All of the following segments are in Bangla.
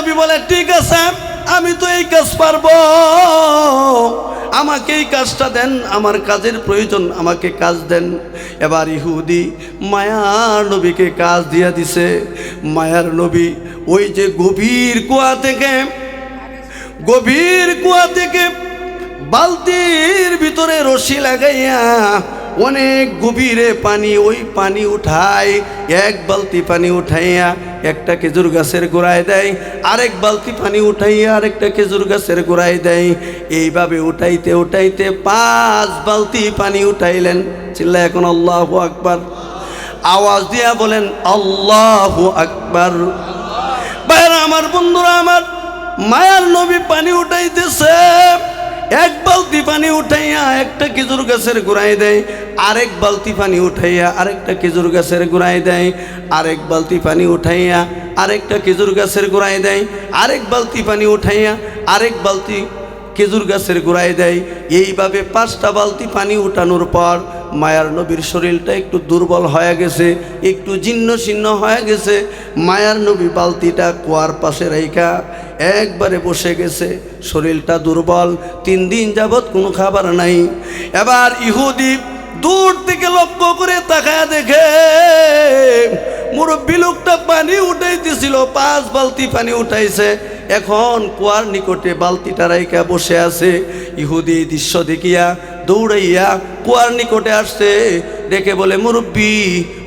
নবী বলে, ঠিক আছে, আমি তো এই কাজ পারব। আমাকে এই কাজটা দেন, আমার কাজের প্রয়োজন, আমাকে কাজ দেন। এবার ইহুদি মায়ার নবীকে কাজ দিয়া দিছে। মায়ার নবী ওই যে গভীর কুয়া থেকে, গভীর কুয়া থেকে বালতির ভিতরে রশি লাগাইয়া অনেক গভীরে পানি, ওই পানি উঠায়, এক বালতি পানি উঠাইয়া একটা খেজুর গাছের গোড়ায় দেয়, আরেক বালতি পানি উঠাইয়া আরেকটা খেজুর গাছের গোড়ায় দেয়। এইভাবে উঠাইতে উঠাইতে পাঁচ বালতি পানি উঠাইলেন। চিল্লা এখন আল্লাহ আকবার। আওয়াজ দিয়া বলেন, আল্লাহ আকবার। বাইরে আমার, বন্ধুরা আমার, মায়ার নবী পানি উঠাইতেছে। এক বালতি পানি উঠাইয়া একটা খেজুর গাছের গোড়ায় দেয়। আরেক বালতি পানি উঠাইয়া আরেকটা খেজুর গাছের গোড়ায় দেয়, আরেক বালতি পানি উঠাইয়া আরেকটা খেজুর গাছের গোড়ায় দেয়, আরেক বালতি পানি উঠাইয়া আরেক বালতি খেজুর গাছের গোড়ায় দেয়। এইভাবে পাঁচটা বালতি পানি উঠানোর পর মায়ার নবীর শরীরটা একটু দুর্বল হয়ে গেছে, একটু জীর্ণ শীর্ণ হয়ে গেছে। মায়ার নবী বালতিটা কুয়ার পাশে রেখা একবারে বসে গেছে, শরীরটা দুর্বল, তিন দিন যাবৎ কোনো খাবার নাই। এবার ইহুদি দূর থেকে লক্ষ্য করে তাকায় দেখে মুরব্বী লোকটা পানি উঠাইতেছিল, পাঁচ বালতি পানি উঠাইছে। এখন কুয়ার নিকটে বালতিটা রাইকা বসে আছে। ইহুদি দৃশ্য দেখিয়া, দৌড়াইয়া কুয়ার নিকটে আসছে। ডেকে বলে, মুরব্বী,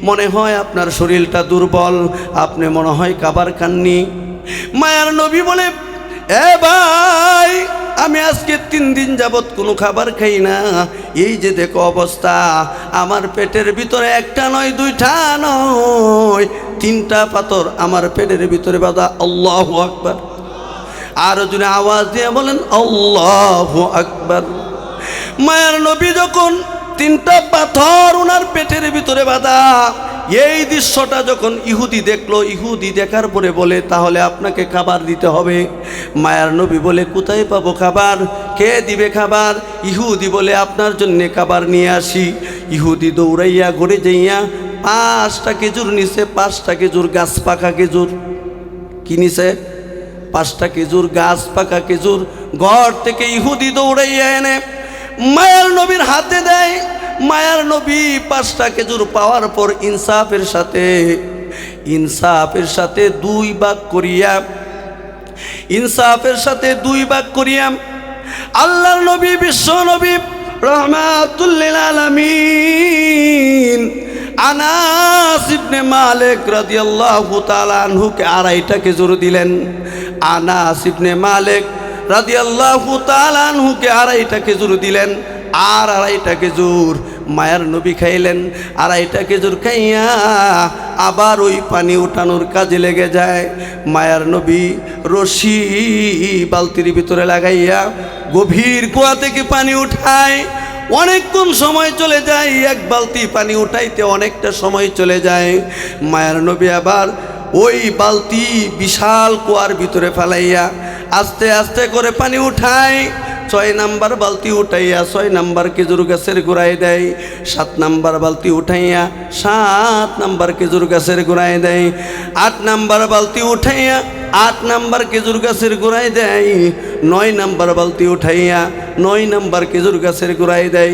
মনে হয় আপনার শরীরটা দুর্বল। আপনি মনে হয় কাবার খাননি মায়ার নবী বলে, এ ভাই আমি আজকে তিন দিন যাবৎ কোনো খাবার খাই না। এই যে দেখো অবস্থা, আমার পেটের ভিতরে একটা নয়, দুইটা নয়, তিনটা পাথর আমার পেটের ভিতরে বাঁধা। আল্লাহ আকবার। আর যদি আওয়াজ দিয়ে বলেন, আল্লাহ আকবার। মায়ার নবী যখন তিনটা পাথর ওনার পেটের ভিতরে বাঁধা এই দৃশ্যটা যখন ইহুদি দেখল, ইহুদি দেখার পরে বলে, তাহলে আপনাকে খাবার দিতে হবে? মায়ার নবী বলে, কোথায় পাবো খাবার? কে দিবে খাবার? ইহুদি বলে, আপনার জন্যে খাবার নিয়ে আসি। ইহুদি দৌড়াইয়া, ঘুরে যাইয়া, পাঁচটা খেজুর নিছে, পাঁচটা খেজুর গাছ পাকা খেজুর। কি নিছে? পাঁচটা খেজুর গাছ পাকা খেজুর। ঘর থেকে ইহুদি দৌড়াইয়া এনে মায়ার নবীর হাতে দেয়। মায়ার নবী পাঁচটা খেজুর পাওয়ার পর ইনসাফের সাথে ইনসাফের সাথে দুই ভাগ করিয়া, ইনসাফের সাথে দুই ভাগ করিয়া আল্লাহর নবী, বিশ্ব নবী রহমাতুল্লিল আলামিন আনাস ইবনে মালিক রাদিয়াল্লাহু তাআলা আনহুকে আড়াইটা খেজুর দিলেন। আনাস ইবনে মালিক রাদিয়াল্লাহু তাআলা আনহুকে আড়াইটা খেজুর দিলেন। আর আড়াইটা খেজুর মায়ার নবী খাইলেন, আড়াইটা খেজুর খাইয়া আবার ওই পানি উঠানোর কাজে লেগে যায়। মায়ার নবী রশি বালতির ভিতরে লাগাইয়া গভীর কুয়া থেকে পানি উঠায়। অনেকক্ষণ সময় চলে যায়, এক বালতি পানি উঠাইতে অনেকটা সময় চলে যায়। মায়ার নবী আবার ওই বালতি বিশাল কুয়ার ভিতরে ফেলাইয়া আস্তে আস্তে করে পানি উঠায়। ছয় নাম্বার বালতি উঠাইয়া, ছয় নাম্বার খেজুর গাছের গোড়ায় দেয়, সাত নাম্বার বালতি উঠাইয়া, সাত নাম্বার খেজুর গাছের গোড়ায় দেয়, আট নাম্বার বালতি উঠাইয়া, আট নাম্বার খেজুর গাছের গোড়ায় দেয়, নয় নাম্বার বালতি উঠাইয়া, নয় নাম্বার খেজুর গাছের গোড়ায় দেয়,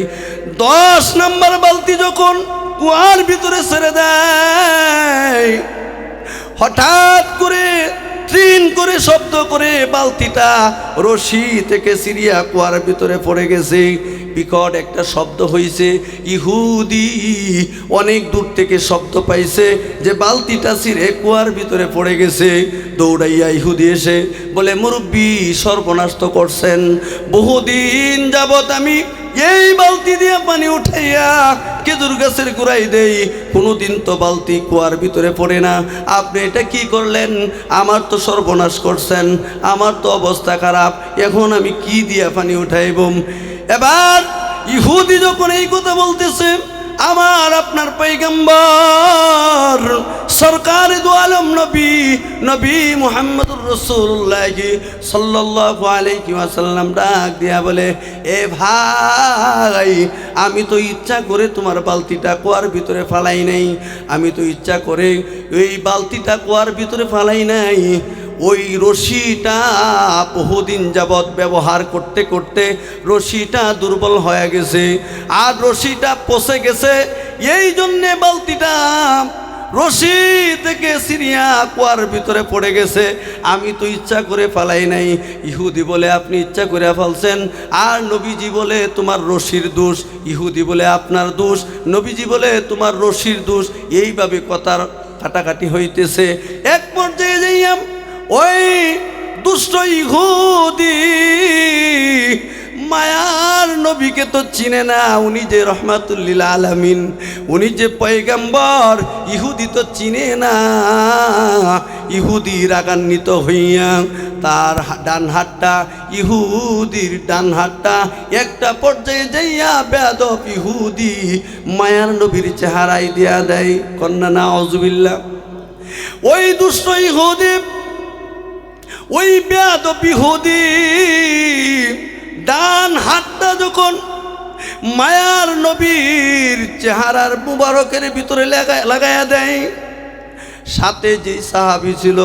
দশ নাম্বার বালতি যখন কুয়ার ভিতরে ছেড়ে দেয়, হঠাৎ করে ট্রিন করে শব্দ করে বালতিটা রশি থেকে সিরিয়া কুয়ার ভিতরে পড়ে গেছে। বিকট একটা শব্দ হয়েছে ইহুদি অনেক দূর থেকে শব্দ পাইছে যে বালতিটা সিরে কুয়ার ভিতরে পড়ে গেছে। দৌড়াইয়া ইহুদি এসে বলে, মুরব্বী, সর্বনাশ করছেন। বহুদিন যাবত আমি এই বালতি দিয়ে পানি উঠাইয়া খেজুর গাছের গোড়াই দেই। কোনোদিন তো বালতি কুয়ার ভিতরে পড়ে না। আপনি এটা কি করলেন? আমার তো সর্বনাশ করছেন। আমার তো অবস্থা খারাপ। এখন আমি কি দিয়া পানি উঠাইব? এবার ইহুদি যখন এই কথা বলতেছে, আমার আপনার পৈগম্বর সরকার দু আলম নবী নবী মোহাম্মদুর রসুল্লাহ সাল্লাল্লাহু আলাইহি ওয়াসাল্লাম ডাক দিয়া বলে, এ ভাই, আমি তো ইচ্ছা করে তোমার বালতিটা কুয়ার ভিতরে ফালাই নাই। আমি তো ইচ্ছা করে এই বালতিটা কুয়ার ভিতরে ফালাই নাই। ওই রশিটা বহুদিন যাবৎ ব্যবহার করতে করতে রশিটা দুর্বল হয়ে গেছে। আর রশিটা পচে গেছে, এই জন্যে বালতিটা রশি থেকে সিরিয়া কুয়ার ভিতরে পড়ে গেছে। আমি তো ইচ্ছা করে ফালাই নাই। ইহুদি বলে আপনি ইচ্ছা করে ফেলছেন। আর নবীজি বলে তোমার রশির দোষ, ইহুদি বলে আপনার দোষ, নবীজি বলে তোমার রশির দোষ। এইভাবে কথার কাটাকাটি হইতেছে। এক পর্যায়ে ওই দুষ্ট ইহুদি মায়ার নবীকে তো চিনে না, উনি যে রহমাতুল্লিল আলামিন, উনি যে পয়গাম্বর, ইহুদি তো চিনে না। ইহুদি রাগান্বিত হইয়া তার ডান হাতটা, ইহুদির ডান হাতটা, একটা পর্যায়ে যাইয়া বেদব ইহুদি মায়ার নবীর চেহারাই দিয়া দেয়। কন্যা না অজুবিল্লা ওই দুষ্ট ইহুদি ওই বেদ বিহুদি ডান হাতটা যখন মায়ার নবীর চেহারার মুবারকের ভিতরে লাগায় দেয়, সাথে যে সাহাবি ছিল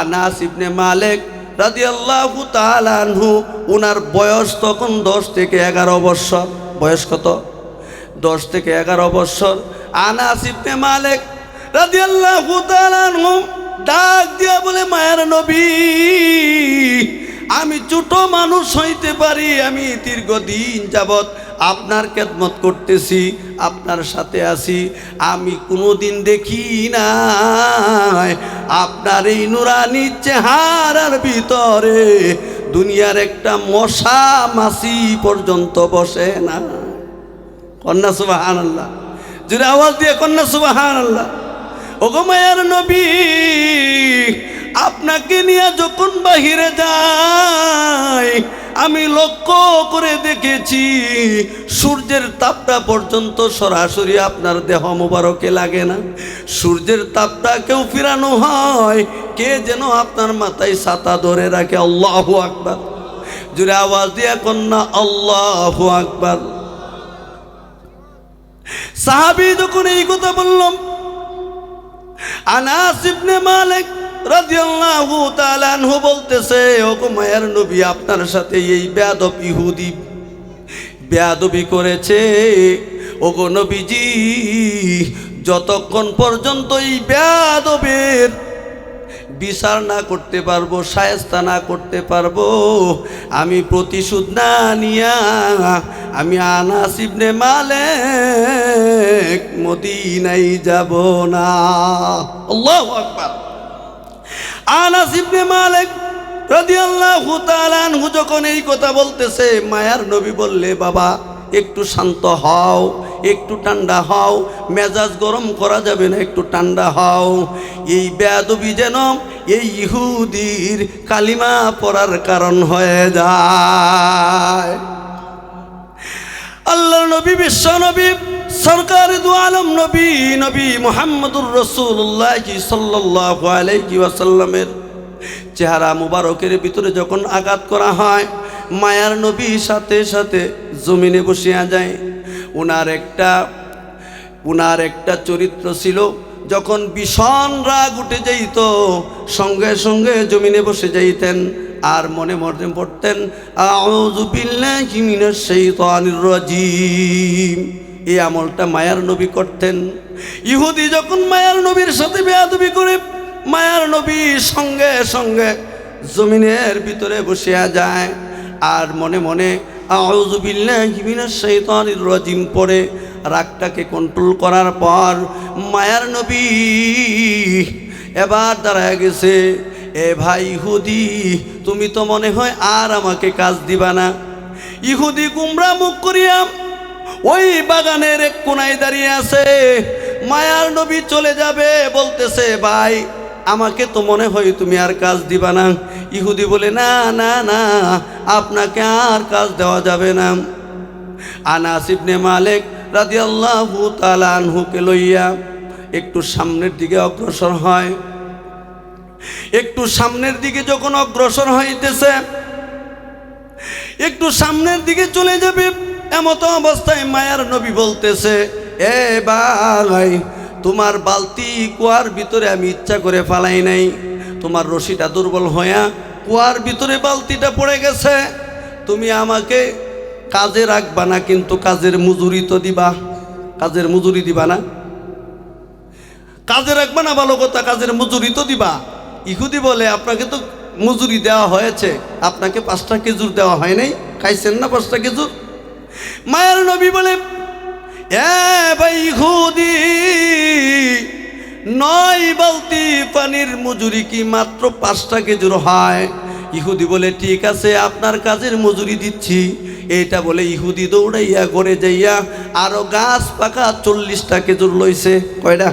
আনাস ইবনে মালেক রাদিয়াল্লাহু তাআলা আনহু ওনার বয়স তখন দশ থেকে এগারো বৎসর। বয়স কত? দশ থেকে এগারো বৎসর। আনাস ইবনে মালেক রাদিয়াল্লাহু তাআলা আনহু ডাক দিয়া বলে, মায়ের নবী, আমি ছোট মানুষ হইতে পারি, আমি দীর্ঘদিন যাবৎ আপনার খেদমত করতেছি, আপনার সাথে আছি, আমি কোনোদিন দেখি না আপনার এই নুরানি চেহারার ভিতরে দুনিয়ার একটা মশা মাসি পর্যন্ত বসে না। কন্যা সুবাহান আল্লাহ জুড়ে আওয়াজ দিয়ে কন্যা সুবাহান আল্লাহ ওগো মায়ার নবী, আপনাকে নিয়ে যখন বাহিরে যাই, আমি লক্ষ্য করে দেখেছি, সূর্যের তাপটা পর্যন্ত সরাসরি আপনার দেহ মোবারকে লাগে না। সূর্যের তাপটা কেউ ফিরানো হয়, কে যেন আপনার মাথায় ছাতা ধরে রাখে, আল্লাহ আকবার। জুড়ে আওয়াজ দিয়া কন্যা আল্লাহ আকবার। সাহাবি যখন এই কথা বললাম আনাস ইবনে মালিক রাদিয়াল্লাহু তাআলা আনহু বলতেছে, ও মায়ের নবী, আপনার সাথে এই বেয়াদব ইহুদি বেয়াদবি করেছে। ওগো নবীজি, যতক্ষণ পর্যন্ত এই বেয়াদবের বিচার না করতে পারব, সায়স্তা না করতে পারব, আমি প্রতিশোধ না নিয়া, আমি আনাস ইবনে মালেক মদিনাই যাব না। আল্লাহু আকবার। ইবনে মালিক যখন এই কথা বলতেছে, মায়ার নবী বললে, বাবা, একটু শান্ত হও একটু ঠান্ডা হও, মেজাজ গরম করা যাবে না, একটু ঠান্ডা হও। এই বেয়াদবি যেন এই ইহুদির কালিমা পড়ার কারণ হয়ে যায়। আল্লাহর নবী, বিশ্ব নবী, সরকার দু আলম নবী নবী মোহাম্মদুর রসুল্লাহ সাল্লাল্লাহু আলাইহি ওয়াসাল্লামের চেহারা মুবারকের ভিতরে যখন আঘাত করা হয়, মায়ার নবী সাথে সাথে জমিনে বসিয়া যায়। ওনার একটা, উনার একটা চরিত্র ছিল, যখন ভীষণ রাগ উঠে যাইত, সঙ্গে সঙ্গে জমিনে বসে যাইতেন আর মনে মনে পড়তেন এই আমলটা মায়ার নবী করতেন। ইহুদি যখন মায়ার নবীর সাথে বেয়াদবি করে, মায়ার নবী সঙ্গে সঙ্গে জমিনের ভিতরে বসিয়া যায় আর মনে মনে রাজিম। পড়ে রাগটাকে কন্ট্রোল করার পর মায়ার নবী এবার দাঁড়ায় গেছে, এ ভাই ইহুদি, তুমি তো মনে হয় আর আমাকে কাজ দিবা না। ইহুদি গুমরা মুখ করিয়া ওই বাগানের এক কোনায় দাঁড়িয়ে আছে। মায়ার নবী চলে যাবে বলতেছে, ভাই আমাকে তো মনে হয় তুমি আর কাজ দিবা না। ইহুদি বলে, না না না, আপনাকে আর কাজ দেওয়া যাবে না। আনাস ইবনে মালিক রাদিয়াল্লাহু তাআলা আনহুকে লইয়া একটু সামনের দিকে অগ্রসর হয়। একটু সামনের দিকে যখন অগ্রসর হইতেছে, একটু সামনের দিকে চলে যাবে, এমত অবস্থায় মায়ার নবী বলতেছে, এ ভাই তোমার বালতি কুয়ার ভিতরে আমি ইচ্ছা করে ফালাই নাই। তোমার রশিটা দুর্বল হইয়া কুয়ার ভিতরে বালতিটা পড়ে গেছে। তুমি আমাকে কাজে রাখবা না, কিন্তু কাজের মজুরি তো দিবা। কাজের মজুরি দিবা না? কাজে রাখবা না ভালো কথা, কাজের মজুরি তো দিবা। ইহুদি বলে, আপনাকে তো মজুরি দেওয়া হয়েছে। আপনাকে পাঁচটা খেজুর দেওয়া হয় নাই। খাইছেন না পাঁচটা খেজুর? মায়ের নবী বলে এ ভাই ইহুদি নয় বালতি পানির মজুরি কি মাত্র পাঁচটা খেজুর হয়? ইহুদি বলে, ঠিক আছে, আপনার কাজের মজুরি দিচ্ছি। এইটা বলে ইহুদি দৌড়াইয়া করে যাইয়া আরও গাছ পাকা চল্লিশটা খেজুর লইছে। কয়টা?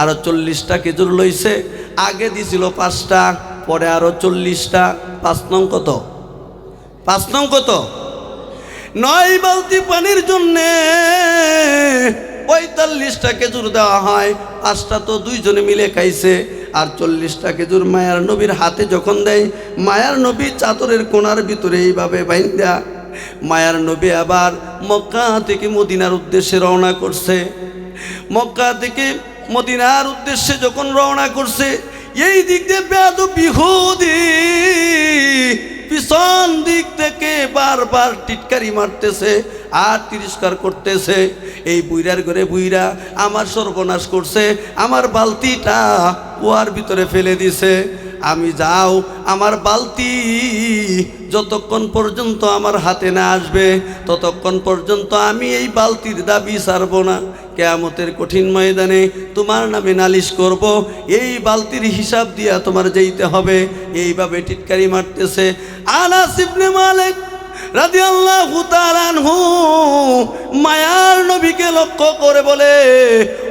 আরও চল্লিশটা খেজুর লইছে। আগে দিছিল পাঁচটা, পরে আরও চল্লিশটা। পাঁচ নং কত? পাঁচ নং কত? নয় বালতি পানির জন্যে পঁয়তাল্লিশটা খেজুর দেওয়া হয়। পাঁচটা তো দুইজনে মিলে খাইছে। আর চল্লিশটা খেজুর মায়ার নবীর হাতে যখন দেয়, মায়ার নবী চাদরের কোনার ভিতরে এইভাবে বাইন্দা। মায়ার নবী আবার মক্কা থেকে মদিনার উদ্দেশ্যে রওনা করছে। মক্কা থেকে মদিনার উদ্দেশ্যে যখন রওনা করছে, এই দিক দিয়ে বেদ বিহুদি বারবার টিটকারি মারতেছে, আর তিরস্কার করতেছে। এই বুইরার ঘরে বুইরা আমার সর্বনাশ করছে, আমার বালতিটা কুয়ার ভিতরে ফেলে দিছে। আমি যাও, আমার বালতি যতক্ষণ পর্যন্ত আমার হাতে না আসবে, ততক্ষণ পর্যন্ত আমি এই বালতির দাবি সারব না। কেয়ামতের কঠিন ময়দানে তোমার নামে নালিশ করব, এই বালতির হিসাব দিয়া তোমার যেতে হবে। এইভাবে টিটকারি মারতেছে। আনাস ইবনে মালিক রাদিয়াল্লাহু তাআলা আনহু মায়ার নবীকে লক্ষ্য করে বলে,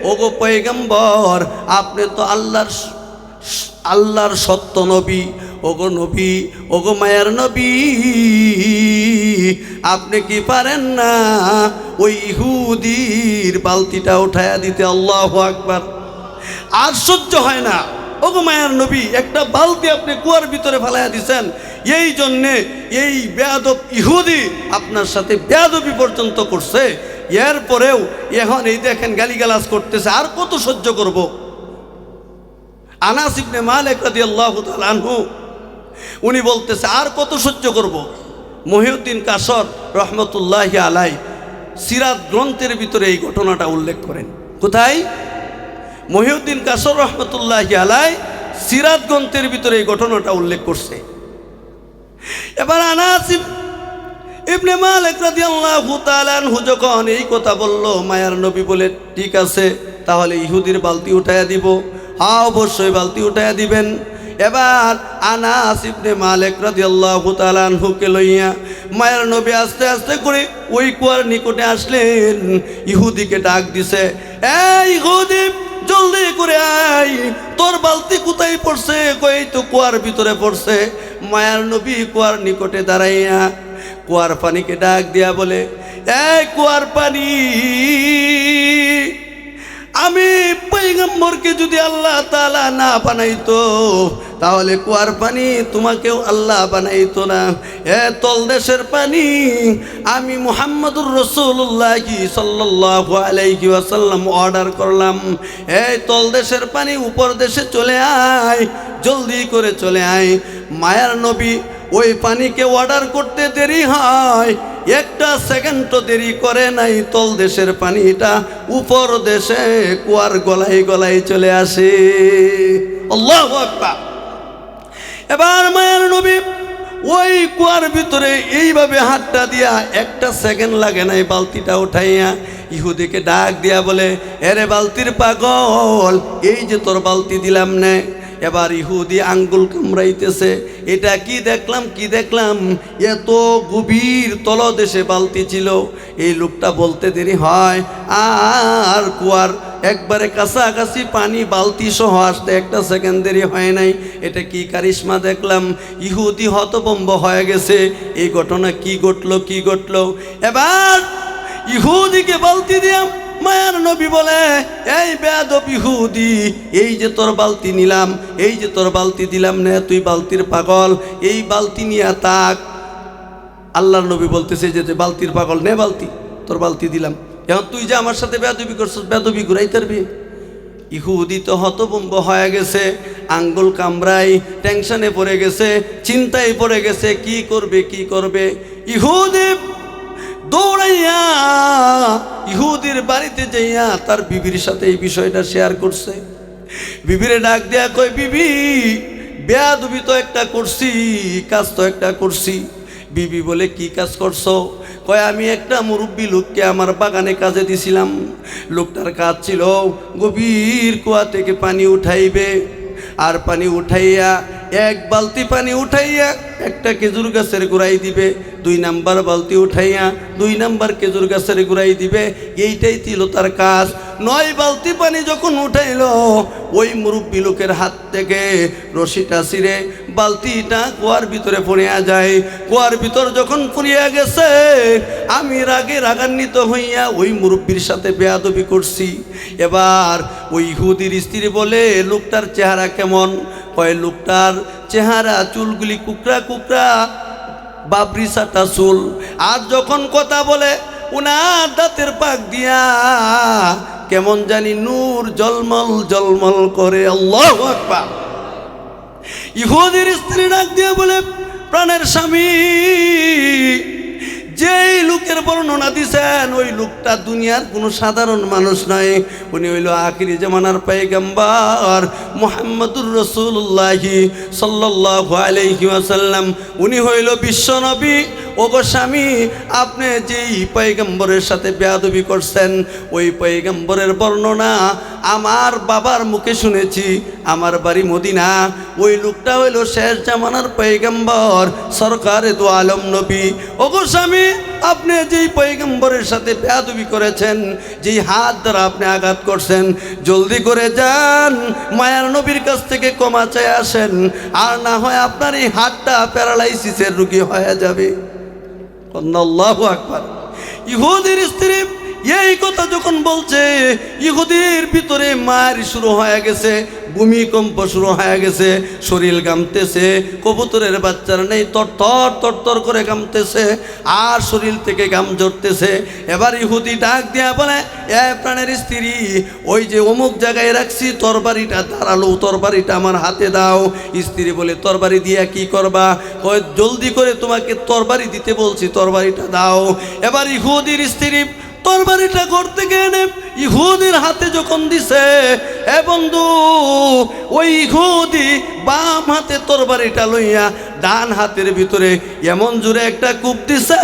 ওগো পয়গম্বর, আপনি তো আল্লাহর আল্লাহর সত্য নবী। ওগো নবী, ওগো মায়ার নবী। আপনি কি পারেন না ওই ইহুদির বালতিটা উঠায়া দিতে? আল্লাহ আকবার। আর সহ্য হয় না। ওগো মায়ার নবী, একটা বালতি আপনি কুয়ার ভিতরে ফেলাইয়া দিছেন। এই জন্যে এই বেয়াদব ইহুদি আপনার সাথে বেয়াদবি পর্যন্ত করছে। এরপরেও এখন এই দেখেন গালিগালাজ করতেছে, আর কত সহ্য করব? আনাস ইবনে মালিক রাদিয়াল্লাহু তাআলা আনহু, উনি বলতেছে, আর কত সহ্য করব? মহিউদ্দিন কাসর রহমতুল্লাহ আলাই সিরাত গ্রন্থের ভিতরে এই ঘটনাটা উল্লেখ করেন। কোথায়? মহিউদ্দিন কাসর রহমতুল্লাহ আলাই সিরাত গ্রন্থের ভিতরে এই ঘটনাটা উল্লেখ করছে। এবার আনাস ইব- ইবনে মালিক রাদিয়াল্লাহু তাআলা আনহু যখন এই কথা বলল, মায়ার নবী বলে, ঠিক আছে, তাহলে ইহুদির বালতি উঠাইয়া দিব। হ্যাঁ অবশ্যই বালতি উঠাইয়া দিবেন। এবার আনাস ইবনে মালিক রাদিয়াল্লাহু তাআলা আনহুকে লইয়া মায়ের নবী আস্তে আস্তে করে ওই কুয়ার নিকটে আসলেন। ইহুদিকে ডাক দিছে এই ইহুদি জলদি করে আই তোর বালতি কোথায় পড়ছে? কই তো কুয়ার ভিতরে পড়ছে। মায়ার নবী কুয়ার নিকটে দাঁড়াইয়া কুয়ার পানিকে ডাক দিয়া বলে, এই কুয়ার পানি, আমি পৈগম্বরকে যদি আল্লাহ তালা না বানাইতো তাহলে কুয়ার পানি তোমাকেও আল্লাহ বানাইতো না। এ তল দেশের পানি, আমি মুহাম্মদুর রসুল্লাহ সাল্লাহ আলাইহি আসাল্লাম অর্ডার করলাম। এই তল দেশের পানি উপর দেশে চলে আয়, জলদি করে চলে আয়। মায়ার নবী ওই পানিকে অর্ডার করতে দেরি হয়, একটা সেকেন্ডও দেরি করে নাই তল দেশের পানিটা উপর দেশে কুয়ার গলায় গলায় চলে আসে। আল্লাহ আকবার। এবার মায়ের নবী ওই কুয়ার ভিতরে এইভাবে হাতটা দিয়া একটা সেকেন্ড লাগে নাই বালতিটা উঠাইয়া ইহুদিকে ডাক দিয়া বলে, এরে বালতির পাগল, এই যে তোর বালতি দিলাম নে। এবার ইহুদি আঙ্গুল কামড়াইতেছে, এটা কি দেখলাম কি দেখলাম? এত গভীর তলদেশে বালতি ছিল। এই লোকটা বলতে দেরি হয়, আর কুয়ার একবারে কাছাকাছি পানি বালতি সহ আসতে একটা সেকেন্ড দেরি হয় নাই। এটা কি কারিশমা দেখলাম। ইহুদি হতবম্ব হয়ে গেছে। এই ঘটনা কি ঘটলো কি ঘটলো? এবার ইহুদিকে বালতি দিয়াম মায়ার নবী বলে, এই বেদব ইহুদি, এই যে তোর বালতি নিলাম, এই যে তোর বালতি দিলাম না, তুই বালতির পাগল, এই বালতি নিয়ে তাক আল্লাহর নবী বলতেছে যে বালতির পাগল, নে বালতি, তোর বালতি দিলাম। এখন তুই যে আমার সাথে বেদবি করছিস বেদবি ঘুরাই তারবি। ইহুদি তো হতভম্ব হয়ে গেছে, আঙ্গুল কামড়াই টেনশনে পড়ে গেছে, চিন্তায় পড়ে গেছে, কি করবে কি করবে? ইহুদি দৌড়াইয়া, ইহুদির বাড়িতে যাইয়া তার বিবির সাথে এই বিষয়টা শেয়ার করছে। বিবিরে ডাক দেয়া কই বিবি, বেয়াদবি তো একটা করছি, কাজ তো একটা করছি। বিবি বলে, কি কাজ করছ? কয়, আমি একটা মুরব্বী লোককে আমার বাগানে কাজে দিছিলাম। লোকটার কাজ ছিল গভীর কুয়া থেকে পানি উঠাইবে। আর পানি উঠাইয়া, এক বালতি পানি উঠাইয়া একটা খেজুর গাছের গোড়াই দিবে। দুই নাম্বার বালতি উঠাইয়া, দুই নাম্বার খেজুর গাছের গোড়াই দিবে। এইটাই ছিল তার কাজ। নয় বালতি পানি যখন উঠাইল, ওই মুরব্বী লোকের হাত থেকে রশিটা ছিঁড়ে বালতিটা কুয়ার ভিতরে পড়িয়া যায়। কুয়ার ভিতর যখন পড়িয়া গেছে, আমি রাগে রাগান্বিত হইয়া ওই মুরব্বীর সাথে বেয়াদবি করছি। এবার ওই হুদির স্ত্রী বলে, লোকটার চেহারা কেমন? কয়, লোকটার চেহারা, চুলগুলি কুকরা কুকরা বাবরি সাটা চুল। আর যখন কথা বলে, উনার দাঁতের পাক দিয়া কেমন জানি নূর জলমল জলমল করে। আল্লাহ আকবার। ইহুদির স্ত্রী ডাক দিয়ে বলে, প্রাণের স্বামী, যেই লোকের বর্ণনা দিছেন, ওই লোকটা দুনিয়ার কোনো সাধারণ মানুষ নয় উনি হইল আখিরি জামানার পাইগাম্বার মোহাম্মদুর রসুল্লাহি সাল্লাহ ওয়াসাল্লাম। উনি হইল বিশ্বনবী ও স্বামী, আপনি যেই পৈগম্বরের সাথে বেয়াদবি করছেন, ওই পৈগম্বরের বর্ণনা আমার বাবার মুখে শুনেছি। আমার বাড়ি মদিনা। ওই লোকটা হইল শেষ জামানার পৈগম্বর সরকারে দু আলম নবী। ও গো স্বামী, আপনি যেই পৈগম্বরের সাথে বেয়াদবি করেছেন, যেই হাত দ্বারা আপনি আঘাত করছেন, জলদি করে যান, মায়ার নবীর কাছ থেকে কমা চাই আসেন, আর না হয় আপনার এই হাতটা প্যারালাইসিসের রুগী হয়ে যাবে। আল্লাহু আকবার। ইহুদির স্ত্রী এই কথা যখন বলছে, ইহুদির ভিতরে মায়ের শুরু হয়ে গেছে, ভূমিকম্প শুরু হয়ে গেছে, শরীর গামতেছে কবুতরের বাচ্চারা নেই, তরতর তরতর করে গামতেছে আর শরীর থেকে গাম জড়তেছে এবার ইহুদি ডাক দিয়া বলে, এ প্রাণের স্ত্রী, ওই যে অমুক জায়গায় রাখছি, তরবারিটা দাঁড়াল, তরবারিটা আমার হাতে দাও। স্ত্রী বলে, তরবারি দিয়া কি করবা? জলদি করে তোমাকে তরবারি দিতে বলছি, তরবারিটা দাও। এবার ইহুদির স্ত্রী তরবারিটা করতে গেলে ইহুদির হাতে যখন দিছে, এ বন্ধু, ওই ইহুদি বাম হাতে তরবারিটা লইয়া ডান হাতের ভিতরে এমন জোরে একটা কূপ দিছে,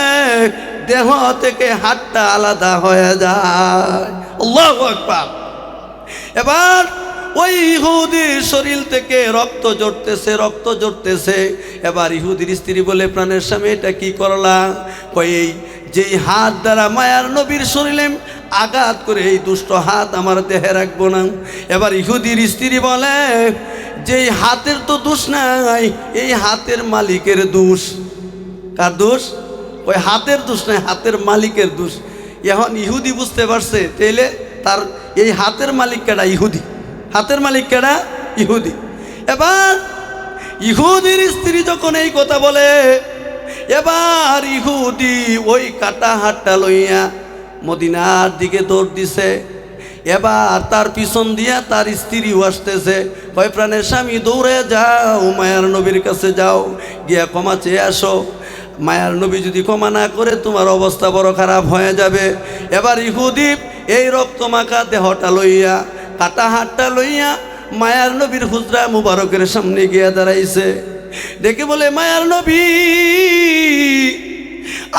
দেহ থেকে হাতটা আলাদা হয়ে যায়। আকবার। এবার ওই ইহুদির শরীর থেকে রক্ত জড়তেছে রক্ত জড়তেছে এবার ইহুদির স্ত্রী বলে, প্রাণের স্বামী, এটা কি করলা? কই যেই হাত দ্বারা মায়ার নবীর শরীরে আঘাত করে, এই দুষ্ট হাত আমার দেহে রাখব না। এবার ইহুদির স্ত্রী বলে, যেই হাতের তো দোষ নাই, এই হাতের মালিকের দোষ। কার দোষ? ওই হাতের দোষ নাই, হাতের মালিকের দোষ। এখন ইহুদি বুঝতে পারছে, তাইলে তার এই হাতের মালিক কেডা? ইহুদি। হাতের মালিক কেডা? ইহুদি। এবার ইহুদির স্ত্রী যখন এই কথা বলে এবার ইহুদি ওই কাটা হাটটা লইয়া মদিনার দিকে দৌড় দিছে। এবার তার পিছন দিয়া তার স্ত্রীও আসতেছে। কয়, প্রাণের স্বামী, দৌড়ে যাও, মায়ার নবীর কাছে যাও, গিয়া ক্ষমা চেয়ে আসো। মায়ার নবী যদি ক্ষমা না করে, তোমার অবস্থা বড় খারাপ হয়ে যাবে। এবার ইহুদি এই রক্তমাখা দেহটা লইয়া, কাটা হাটটা লইয়া মায়ার নবীর হুজরা মুবারকের সামনে গিয়া দাঁড়াইছে। ডেকে বলে মায়ার নবী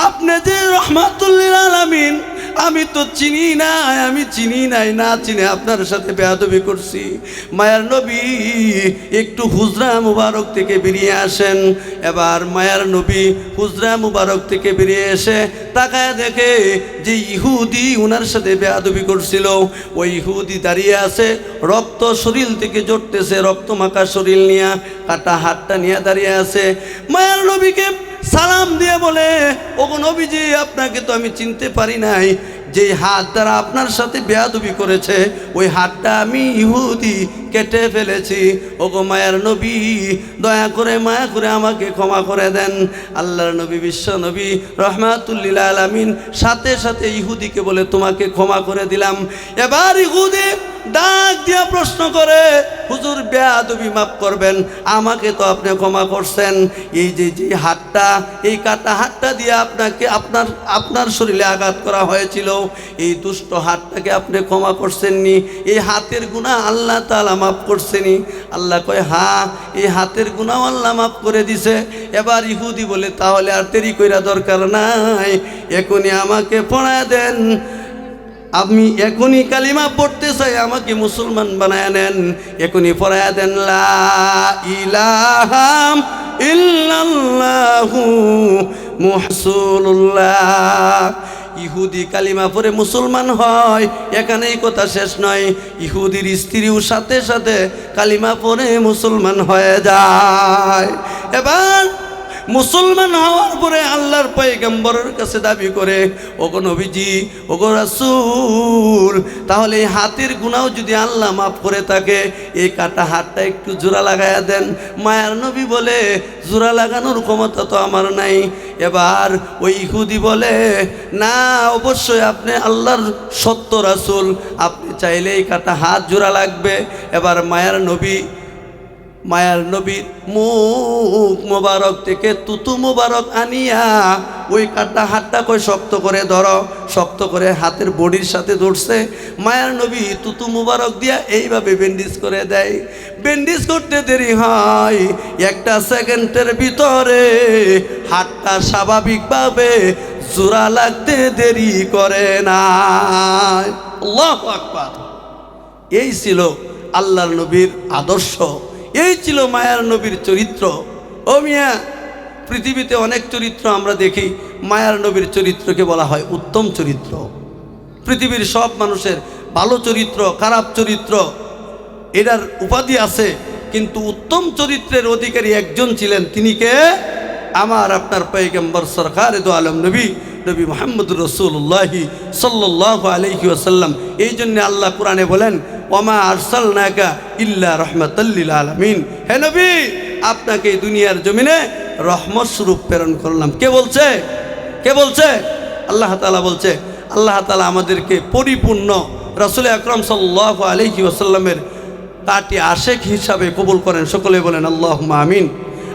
আপনি যে রহমাতুল্লিল আলামিন আমি তো চিনি নাই, আমি চিনি নাই, না চিনে আপনার সাথে বেয়াদবি করছি। মায়ার নবী, একটু হুজরা মুবারক থেকে বেরিয়ে আসেন। এবার মায়ার নবী হুজরা মুবারক থেকে বেরিয়ে এসে তাকায় দেখে যে ইহুদি উনার সাথে বেয়াদবি করছিল। ওই ইহুদি দাঁড়িয়ে আছে, রক্ত শরীর থেকে জড়তেছে রক্ত মাখা শরীর নিয়ে, কাটা হাতটা নিয়ে দাঁড়িয়ে আছে। মায়ার নবীকে সালাম দিয়ে বলে, ওগো নবীজি, আপনাকে তো আমি চিনতে পারি নাই যেই হাত দ্বারা আপনার সাথে বেয়াদবি করেছে। ওই হাতটা আমি ইহুদি কেটে ফেলেছি। ওগো মায়ার নবী, দয়া করে মায়া করে আমাকে ক্ষমা করে দেন। আল্লাহর নবী, বিশ্ব নবী, রহমাতুল্লিল আলামিন সাথে সাথে ইহুদিকে বলে, তোমাকে ক্ষমা করে দিলাম। এবার ইহুদি ডাক দিয়া প্রশ্ন করে, হুজুর, বেয়াদবি মাফ করবেন, আমাকে তো আপনি ক্ষমা করছেন। এই যে যে হাতটা, এই কাটা হাতটা দিয়ে আপনাকে আপনার আপনার শরীরে আঘাত করা হয়েছিল, এই দুষ্ট হাতটাকে আপনি ক্ষমা করছেননি। এই হাতের গুণা আল্লাহ তালা মাফ করছেনি আল্লাহ কয়, হা, এই হাতের গুণাও আল্লাহ মাফ করে দিছে। এবার ইহুদি বলে, তাহলে আর দেরি কইরা দরকার নাই। এখনই আমাকে পড়া দেন। আমি এখনই কালিমা পড়তে চাই, আমাকে মুসলমান বানায় নেন। এখনই পড়ায় দেন ইলাহাম ইল্লাল্লাহু ইহুদি কালিমা পরে মুসলমান হয় এখানেই কথা শেষ নয়। ইহুদির স্ত্রীও সাথে সাথে কালিমা পরে মুসলমান হয়ে যায়। এবার মুসলমান হওয়ার পরে আল্লাহর পয়গম্বরের কাছে দাবি করে, ওগো নবীজি, ওগো রাসূল, তাহলে এই হাতের গুণাও যদি আল্লাহ মাফ করে থাকে, এই কাটা হাতটা একটু জোড়া লাগায়া দেন। মায়ার নবী বলে, জোড়া লাগানোর ক্ষমতা তো আমার নাই। এবার ওই ইহুদি বলে, না, অবশ্যই আপনি আল্লাহর সত্য রাসূল, আপনি চাইলে এই কাটা হাত জোড়া লাগবে। এবার মায়ার নবী মায়ার নবীর মুখ মোবারক থেকে তুতু মোবারক আনিয়া ওই কাটা হাতটা কই শক্ত করে ধরো, শক্ত করে হাতের বডির সাথে ধরছে। মায়ার নবী তুতু মোবারক দিয়া এইভাবে বেন্ডিজ করে দেয়। বেন্ডিজ করতে দেরি হয়, একটা সেকেন্ডের ভিতরে হাতটা স্বাভাবিকভাবে জোড়া লাগতে দেরি করে না। আল্লাহ এই ছিল আল্লাহর নবীর আদর্শ। এই ছিল মায়ার নবীর চরিত্র। ও মিয়া, পৃথিবীতে অনেক চরিত্র আমরা দেখি, মায়ার নবীর চরিত্রকে বলা হয় উত্তম চরিত্র। পৃথিবীর সব মানুষের ভালো চরিত্র, খারাপ চরিত্র, এটার উপাধি আছে, কিন্তু উত্তম চরিত্রের অধিকারী একজন ছিলেন তিনি কে? আমার আপনার পৈগম্বর সরকার দো আলম নবী। নবী মোহাম্মদ রসুল্লাহি সাল্লাহ আলহি আসাল্লাম এই জন্যে আল্লাহ কোরআনে বলেন, ওমা আরসাল নাকা ইল্লা রহমতাল্লিল আলমিন। হে নবী, আপনাকে দুনিয়ার জমিনে রহমত স্বরূপ প্রেরণ করলাম। কে বলছে? কে বলছে? আল্লাহ তালা বলছে, আল্লাহ তালা আমাদেরকে পরিপূর্ণ রসুল আকরম সাল্লাহ আলহি আসাল্লামের তাটি আশেক হিসাবে কবুল করেন। সকলে বলেন আল্লাহ আমিন।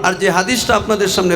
আর যে হাদিসটা আপনাদের সামনে